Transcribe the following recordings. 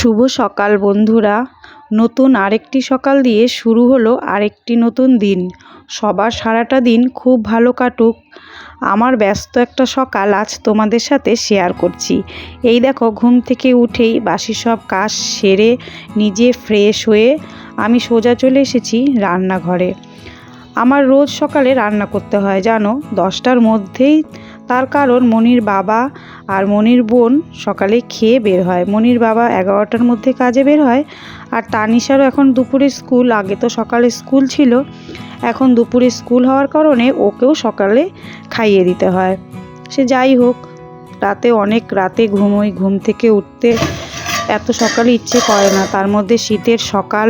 শুভ সকাল বন্ধুরা। নতুন আরেকটি সকাল দিয়ে শুরু হলো আরেকটি নতুন দিন। সবার সারাটা দিন খুব ভালো কাটুক। আমার ব্যস্ত একটা সকাল আজ তোমাদের সাথে শেয়ার করছি। এই দেখো, ঘুম থেকে উঠেই বাসি সব কাজ সেরে নিজে ফ্রেশ হয়ে আমি সোজা চলে এসেছি রান্নাঘরে। আমার রোজ সকালে রান্না করতে হয়, জানো? দশটার মধ্যেই তার কারণ মনির বাবা আর মনির বোন সকালে খেয়ে বের হয়। মনির বাবা এগারোটার মধ্যে কাজে বের হয় আর তানিশারও এখন দুপুরে স্কুল, আগে তো সকালে স্কুল ছিল। এখন দুপুরে স্কুল হওয়ার কারণে ওকেও সকালে খাইয়ে দিতে হয়। সে যাই হোক, রাতে অনেক রাতে ঘুমোই, ঘুম থেকে উঠতে এত সকালে ইচ্ছে করে না। তার মধ্যে শীতের সকাল,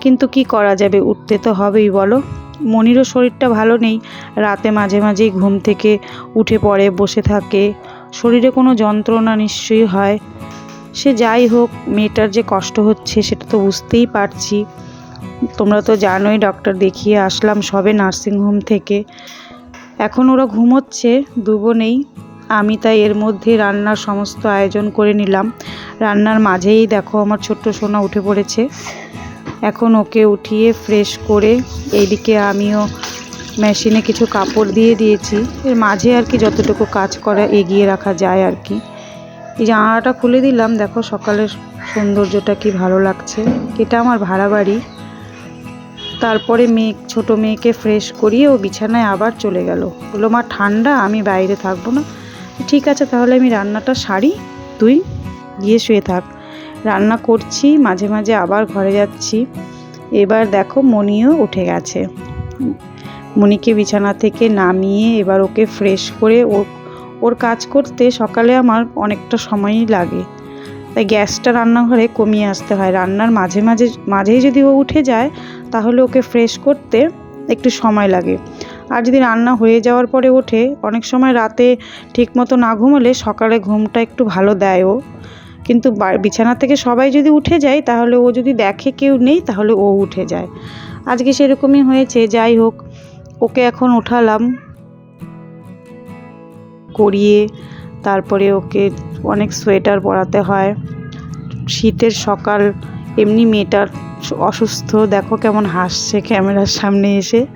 কিন্তু কি করা যাবে? উঠতে তো হবেই, বলো। মনিরও শরীরটা ভালো নেই। রাতে মাঝে মাঝেই ঘুম থেকে উঠে পড়ে, বসে থাকে। শরীরে কোনো যন্ত্রণা নিশ্চয়ই হয়। সে যাই হোক, মেয়েটার যে কষ্ট হচ্ছে সেটা তো বুঝতেই পারছি। তোমরা তো জানোই ডক্টর দেখিয়ে আসলাম সবে নার্সিংহোম থেকে। এখন ওরা ঘুমোচ্ছে দুবোনেই আমি তাই এর মধ্যে রান্নার সমস্ত আয়োজন করে নিলাম। রান্নার মাঝেই দেখো আমার ছোট্ট সোনা উঠে পড়েছে। এখন ওকে উঠিয়ে ফ্রেশ করে এইদিকে আমিও মেশিনে কিছু কাপড় দিয়ে দিয়েছি। এর মাঝে আর কি যতটুকু কাজ করা এগিয়ে রাখা যায় আর কি। এই জানালাটা খুলে দিলাম, দেখো সকালের সৌন্দর্যটা কি ভালো লাগছে। এটা আমার ভাড়া বাড়ি। তারপরে মেয়ে, ছোটো মেয়েকে ফ্রেশ করিয়ে ও বিছানায় আবার চলে গেল। বলল, মা, ঠান্ডা, আমি বাইরে থাকব না। ঠিক আছে, তাহলে আমি রান্নাটা সারি, তুই গিয়ে শুয়ে থাক। রান্না করছি, মাঝে মাঝে আবার ঘরে যাচ্ছি। এবার দেখো মনিও উঠে গেছে। মনিকে বিছানা থেকে নামিয়ে এবার ওকে ফ্রেশ করে ও, ওর কাজ করতে সকালে আমার অনেকটা সময়ই লাগে। তাই গ্যাসটা রান্নাঘরে কমিয়ে আসতে হয়। রান্নার মাঝে মাঝে, মাঝেই যদি ও উঠে যায়, তাহলে ওকে ফ্রেশ করতে একটু সময় লাগে। আর যদি রান্না হয়ে যাওয়ার পরে ওঠে, অনেক সময় রাতে ঠিকমতো না ঘুমোলে সকালে ঘুমটা একটু ভালো দেয় ও কিন্তু বিছানা থেকে সবাই যদি উঠে যায়, তাহলে ও যদি দেখে কেউ নেই, তাহলে ও উঠে যায়। আজকে সেরকমই হয়েছে, যাই হোক, ওকে এখন উঠালাম, করিয়ে তারপরে ওকে অনেক সোয়েটার পরাতে হয়। শীতের সকাল, এমনি মেয়েটার অসুস্থ, দেখো কেমন হাসছে ক্যামেরার সামনে এসে।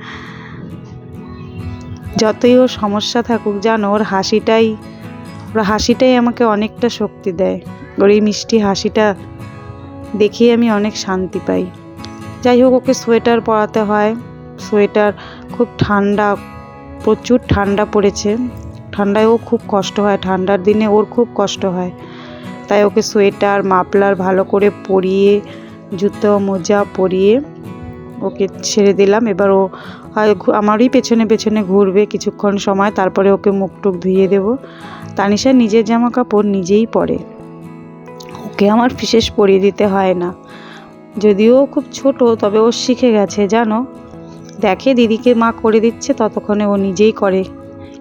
যতই ওর সমস্যা থাকুক, জানো, ওর হাসিটাই ওর হাসিটাই আমাকে অনেকটা শক্তি দেয়। ওর এই মিষ্টি হাসিটা দেখেই আমি অনেক শান্তি পাই। যাই হোক, ওকে সোয়েটার পরাতে হয়। সোয়েটার খুব ঠান্ডা, প্রচুর ঠান্ডা পড়েছে। ঠান্ডায় ও খুব কষ্ট হয়। ঠান্ডার দিনে ওর খুব কষ্ট হয়। তাই ওকে সোয়েটার মাপলার ভালো করে পরিয়ে, জুতো, মোজা পরিয়ে ওকে ছেড়ে দিলাম। এবার ও আমারই পেছনে পেছনে ঘুরবে কিছুক্ষণ সময়, তারপরে ওকে মুখ টুক ধুয়ে দেবো। তানিশা নিজের জামা কাপড় নিজেই পরে। ওকে আমার বিশেষ পরিয়ে দিতে হয় না। যদিও খুব ছোট, তবে ও শিখে গেছে, জানো? দেখে দিদিকে মা করে দিচ্ছে, ততক্ষণে ও নিজেই করে।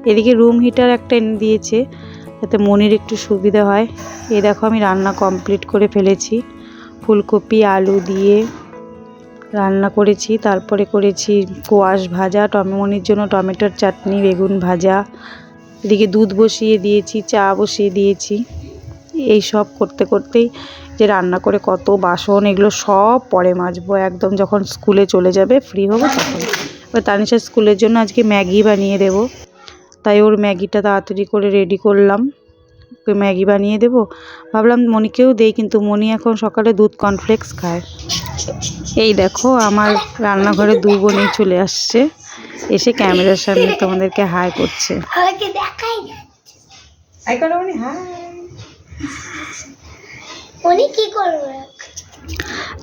এদিকে রুম হিটার একটা এনে দিয়েছে, যাতে মনির একটু সুবিধা হয়। এই দেখো আমি রান্না কমপ্লিট করে ফেলেছি। ফুলকপি, আলু দিয়ে রান্না করেছি, তারপরে করেছি কোয়াশ ভাজা, টমেমনির জন্য টমেটোর চাটনি, বেগুন ভাজা। এদিকে দুধ বসিয়ে দিয়েছি, চা বসিয়ে দিয়েছি। এই সব করতে করতেই যে রান্না করে কত বাসন এগুলো সব পরে মাজবো। একদম যখন স্কুলে চলে যাবে ফ্রি হব তখন। এবার তানিশা স্কুলের জন্য আজকে ম্যাগি বানিয়ে দেব। তাই ওর ম্যাগিটা তাড়াতাড়ি করে রেডি করলাম। ওকে ম্যাগি বানিয়ে দেবো। ভাবলাম মনিকেও দেই কিন্তু মনি এখন সকালে দুধ কর্নফ্লেক্স খায়। এই দেখো আমার রান্নাঘরে দু বোনই চলে আসছে। এসে ক্যামেরার সামনে তোমাদেরকে হাই করছে। হাই উনি কি করবে?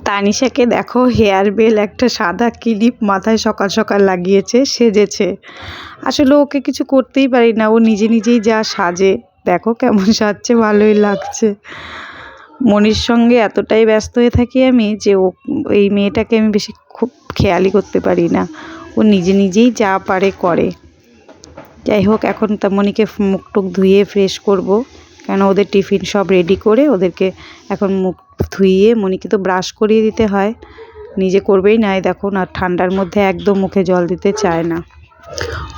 তানিশাকে দেখো, হেয়ার বেল একটা সাদা ক্লিপ মাথায় সকাল সকাল লাগিয়েছে, সেজেছে। আসলে ওকে কিছু করতেই পারি না, ও নিজে নিজেই যা সাজে। দেখো কেমন সাজছে, ভালোই লাগছে। মনির সঙ্গে এতটাই ব্যস্ত হয়ে থাকি আমি যে ও, এই মেয়েটাকে আমি বেশি খুব খেয়ালই করতে পারি না। ও নিজে নিজেই যা পারে করে। যাই হোক, এখন তা মনিকে মুখ টুক ধুয়ে ফ্রেশ করব। কেন ওদের টিফিন সব রেডি করে ওদেরকে এখন মুখ ধুইয়ে মনিকে তো ব্রাশ করিয়ে দিতে হয়। নিজে করবেই না দেখো না ঠান্ডার মধ্যে একদম মুখে জল দিতে চায় না।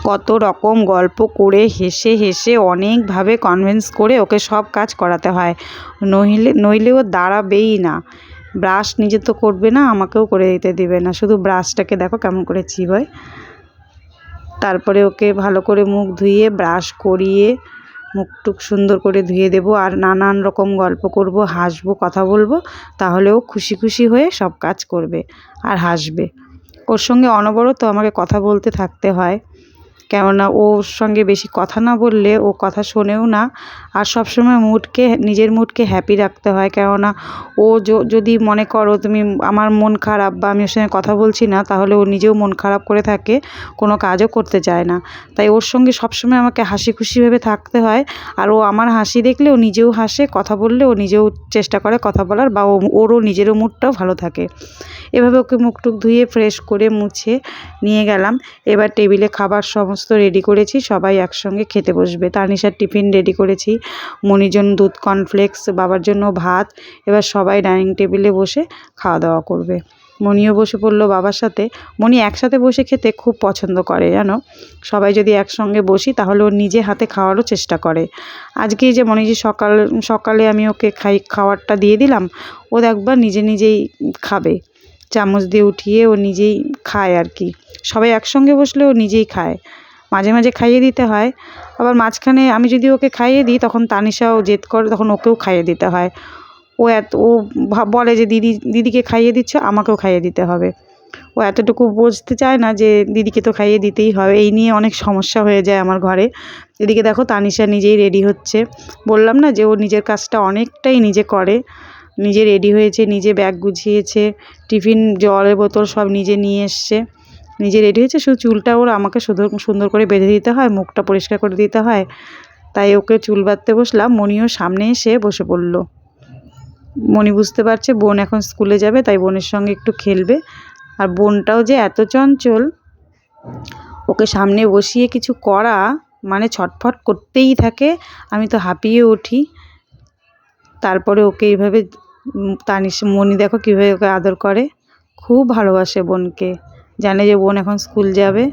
কত রকম গল্প করে হেসে হেসে অনেকভাবে কনভিন্স করে ওকে সব কাজ করাতে হয়। নইলে নইলে ও দাঁড়াবেই না। ব্রাশ নিজে তো করবে না, আমাকেও করে দিতে দিবে না। শুধু ব্রাশটাকে দেখো কেমন করে চিবোয়। তারপরে ওকে ভালো করে মুখ ধুইয়ে ব্রাশ করিয়ে মুখ টুক সুন্দর করে ধুয়ে দেব আর নানান রকম গল্প করব, হাসব, কথা বলব তাহলেও খুশি খুশি হয়ে সব কাজ করবে আর হাসবে। ওর সঙ্গে অনবরত আমাকে কথা বলতে থাকতে হয়। কেননা ওর সঙ্গে বেশি কথা না বললে ও কথা শোনেও না। আর সবসময় মুডকে, নিজের মুডকে হ্যাপি রাখতে হয়। কেননা ও যদি মনে করো তুমি আমার মন খারাপ বা আমি ওর সঙ্গে কথা বলছি না, তাহলে ও নিজেও মন খারাপ করে থাকে, কোনো কাজও করতে চায় না। তাই ওর সঙ্গে সবসময় আমাকে হাসি খুশিভাবে থাকতে হয়। আর ও আমার হাসি দেখলে ও নিজেও হাসে, কথা বললে ও নিজেও চেষ্টা করে কথা বলার বা ওরও নিজেরও মুডটাও ভালো থাকে। এভাবে ওকে মুখ টুক ধুয়ে ফ্রেশ করে মুছে নিয়ে গেলাম। এবার টেবিলে খাবার সমস্ত রেডি করেছি, সবাই একসঙ্গে খেতে বসবে। তানিশার টিফিন রেডি করেছি, মনির জন্য দুধ কর্নফ্লেক্স বাবার জন্য ভাত। এবার সবাই ডাইনিং টেবিলে বসে খাওয়া দাওয়া করবে। মনিও বসে পড়ল বাবার সাথে। মনি একসাথে বসে খেতে খুব পছন্দ করে, জানো? সবাই যদি একসঙ্গে বসি, তাহলে ও নিজে হাতে খাওয়ারও চেষ্টা করে। আজকে যে মনে যে সকাল, সকালে আমি ওকে খাই খাবারটা দিয়ে দিলাম, ও একবার নিজে নিজেই খাবে। চামচ দিয়ে উঠিয়ে ও নিজেই খায় আর কি। সবাই একসঙ্গে বসলে ও নিজেই খায়। মাঝে মাঝে খাইয়ে দিতে হয়। আবার মাঝখানে আমি যদি ওকে খাইয়ে দিই, তখন তানিশাও জেদ করে, তখন ওকেও খাইয়ে দিতে হয়। ও এত, ও বলে যে, দিদি, দিদিকে খাইয়ে দিচ্ছ, আমাকেও খাইয়ে দিতে হবে। ও এতটুকু বুঝতে চায় না যে, দিদিকে তো খাইয়ে দিতেই হবে। এই নিয়ে অনেক সমস্যা হয়ে যায় আমার ঘরে। এদিকে দেখো, তানিশা নিজেই রেডি হচ্ছে। বললাম না যে, ও নিজের কাজটা অনেকটাই নিজে করে। নিজে রেডি হয়েছে, নিজে ব্যাগ গুছিয়েছে টিফিন জলের বোতল সব নিজে নিয়ে এসছে। নিজে রেডি হয়েছে, শুধু চুলটা ওর আমাকে সুন্দর সুন্দর করে বেঁধে দিতে হয়, মুখটা পরিষ্কার করে দিতে হয়। তাই ওকে চুল বাঁধতে বসলাম, মনিও সামনে এসে বসে পড়ল। মনি বুঝতে পারছে, বোন এখন স্কুলে যাবে, তাই বোনের সঙ্গে একটু খেলবে। আর বোনটাও যে এত চঞ্চল, ওকে সামনে বসিয়ে কিছু করা মানে ছটফট করতেই থাকে। আমি তো হাঁপিয়ে উঠি। তারপরে ওকে এইভাবে তানিশ মনি দেখো কীভাবে ওকে আদর করে। খুব ভালোবাসে বোনকে। জানে যে বোন এখন স্কুল যাবে।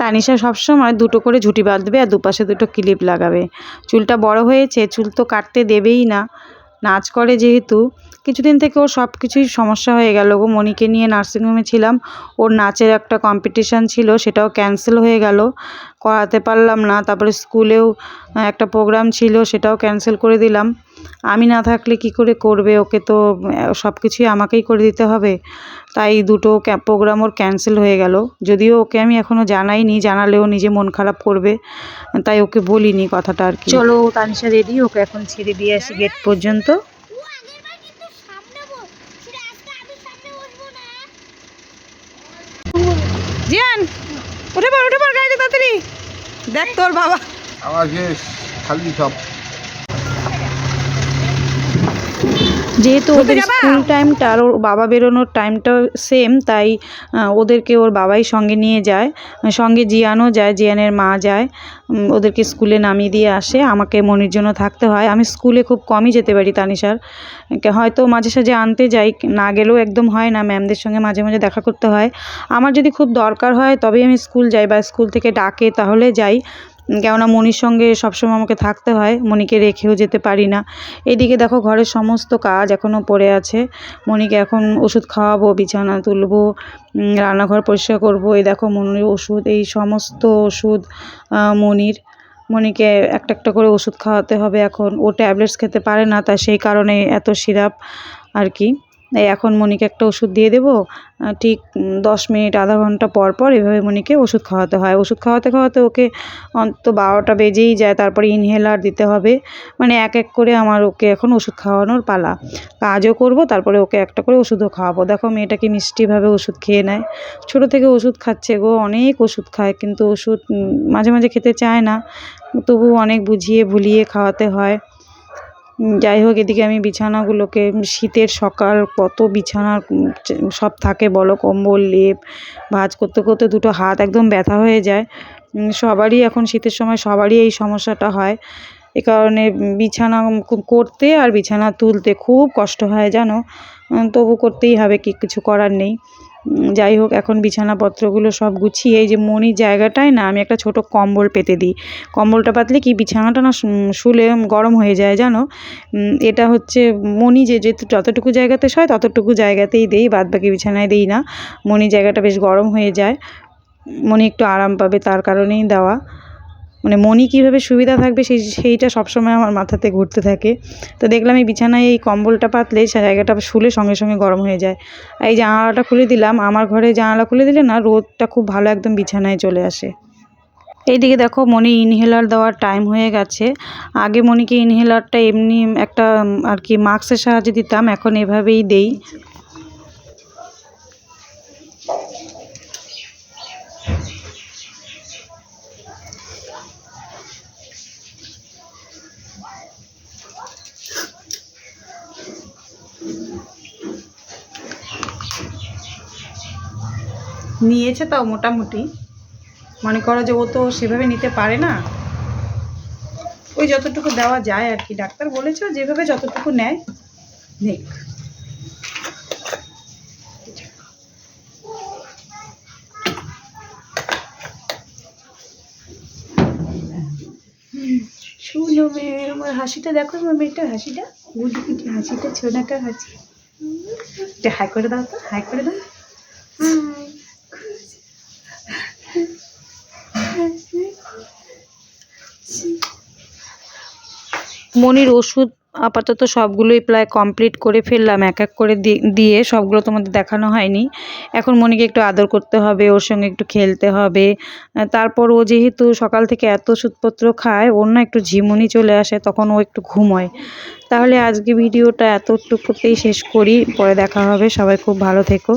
তানিশা সবসময় দুটো করে ঝুটি বাঁধবে আর দুপাশে দুটো ক্লিপ লাগাবে। চুলটা বড় হয়েছে, চুল তো কাটতে দেবেই না। নাচ করে যেহেতু কিছুদিন থেকে ওর সব কিছুই সমস্যা হয়ে গেল গো। মণিকে নিয়ে নার্সিংহোমে ছিলাম। ওর নাচের একটা কম্পিটিশান ছিল, সেটাও ক্যান্সেল হয়ে গেল। করাতে পারলাম না। তারপরে স্কুলেও একটা প্রোগ্রাম ছিল, সেটাও ক্যান্সেল করে দিলাম। আমি না থাকলে কি করে করবে? ওকে তো সব কিছুই আমাকেই করে দিতে হবে। তাই দুটো প্রোগ্রাম ওর ক্যান্সেল হয়ে গেল। যদিও ওকে আমি এখনও জানাইনি, জানালেও নিজে মন খারাপ করবে। তাই ওকে বলিনি কথাটা আর কি। চলো তানিশা রেডি, ওকে এখন ছেড়ে দিয়ে আসি গেট পর্যন্ত ও আগেরবার কিন্তু সামনে বসছিল আজকে আমি সামনে বসবো না জিয়ান উঠে পড় উঠে পড় গাড়িতে তাড়াতাড়ি। দেখ তোর বাবা। আমাকে খালি সব। যেহেতু ওদের স্কুল টাইমটা আর ওর বাবা বেরোনোর টাইমটা সেম তাই ওদেরকে ওর বাবাই সঙ্গে নিয়ে যায় সঙ্গে জিয়ানও যায় জিয়ানের মা যায় ওদেরকে স্কুলে নামিয়ে দিয়ে আসে আমাকে মনির জন্য থাকতে হয়। আমি স্কুলে খুব কমই যেতে পারি তানিশার। হয়তো মাঝে সাঝে আনতে যাই না গেলেও একদম হয় না ম্যামদের সঙ্গে মাঝে মাঝে দেখা করতে হয়। আমার যদি খুব দরকার হয় তবেই আমি স্কুল যাই বা স্কুল থেকে ডাকে তাহলে যাই। কেননা মনির সঙ্গে সবসময় আমাকে থাকতে হয় মনিকে রেখেও যেতে পারি না। এদিকে দেখো ঘরের সমস্ত কাজ এখনও পড়ে আছে। মনিকে এখন ওষুধ খাওয়াবো, বিছানা তুলবো রান্নাঘর পরিষ্কার করব। এই দেখো মনির ওষুধ, এই সমস্ত ওষুধ মনির মনিকে একটা একটা করে ওষুধ খাওয়াতে হবে এখন। ও ট্যাবলেটস খেতে পারে না, তা সেই কারণে এত সিরাপ আর কি। এখন মনিকে একটা ওষুধ দিয়ে দেবো। ঠিক দশ মিনিট, আধা ঘণ্টা পর পর এভাবে মনিকে ওষুধ খাওয়াতে হয়। ওষুধ খাওয়াতে খাওয়াতে ওকে অন্তত বারোটা বেজেই যায়, তারপরে ইনহেলার দিতে হবে। মানে এক এক করে আমার ওকে এখন ওষুধ খাওয়ানোর পালা। কাজও করব, তারপরে ওকে একটা করে ওষুধও খাওয়াবো। দেখো মেয়েটাকে মিষ্টিভাবে ওষুধ খেয়ে নেয়। ছোটো থেকে ওষুধ খাচ্ছে গো, অনেক ওষুধ খায়, কিন্তু ওষুধ মাঝে মাঝে খেতে চায় না। তবু অনেক বুঝিয়ে ভুলিয়ে খাওয়াতে হয়। যাই হোক, এদিকে আমি বিছানাগুলোকে, শীতের সকাল কত বিছানার সব থাকে বলো, কম্বল, লেপ, ভাঁজ করতে করতে দুটো হাত একদম ব্যথা হয়ে যায়। সবারই এখন শীতের সময় সবারই এই সমস্যাটা হয়। এ কারণে বিছানা করতে আর বিছানা তুলতে খুব কষ্ট হয়, জানো? তবু করতেই হবে, কি, কিছু করার নেই। যাই হোক, এখন বিছানাপত্রগুলো সব গুছিয়ে, এই যে মনির জায়গাটায় না, আমি একটা ছোট কম্বল পেতে দিই। কম্বলটা পাতলে কি বিছানাটা না শুলে গরম হয়ে যায় জানো? এটা হচ্ছে মনি যে যেহেতু যতটুকু জায়গাতে শয়, ততটুকু জায়গাতেই দেই বাদ বাকি বিছানায় দিই না। মনি জায়গাটা বেশ গরম হয়ে যায়। মনি একটু আরাম পাবে তার কারণেই দেওয়া। মানে মনি কীভাবে সুবিধা থাকবে সেই, সেইটা সবসময় আমার মাথাতে ঘুরতে থাকে। তো দেখলাম এই বিছানায় এই কম্বলটা পাতলে সে জায়গাটা শুলে সঙ্গে সঙ্গে গরম হয়ে যায়। আর এই জানালাটা খুলে দিলাম, আমার ঘরে জানালা খুলে দিলে না রোদটা খুব ভালো একদম বিছানায় চলে আসে। এইদিকে দেখো মনি ইনহেলার দেওয়ার টাইম হয়ে গেছে। আগে মনিকে ইনহেলারটা এমনি একটা আর কি মাস্কের সাহায্যে দিতাম, এখন এভাবেই দেই। নিয়েছে তাও মোটামুটি। মনে করো যে ও তো সেভাবে নিতে পারে না। ওই যতটুকু দেওয়া যায় আর কি, ডাক্তার বলেছে যেভাবে যতটুকু নেয়, নেক। শুনো মেয়ের আমার হাসিটা দেখো আমার মেয়েটার হাসিটা। হাসিটা, ছোনাটার হাসি। হাই করে দাও তো, হাই করে দাও। মনির ওষুধ আপাতত সবগুলোই প্রায় কমপ্লিট করে ফেললাম, এক এক করে দিয়ে সবগুলো তোমাদের দেখানো হয়নি। এখন মনিকে একটু আদর করতে হবে, ওর সঙ্গে একটু খেলতে হবে। তারপর ও যেহেতু সকাল থেকে এত ওষুধপত্র খায়, ওর না একটু ঝিমুনি চলে আসে, তখন ও একটু ঘুমোয়। তাহলে আজকে ভিডিওটা এতটুকুতেই শেষ করি, পরে দেখা হবে, সবাই খুব ভালো থেকো।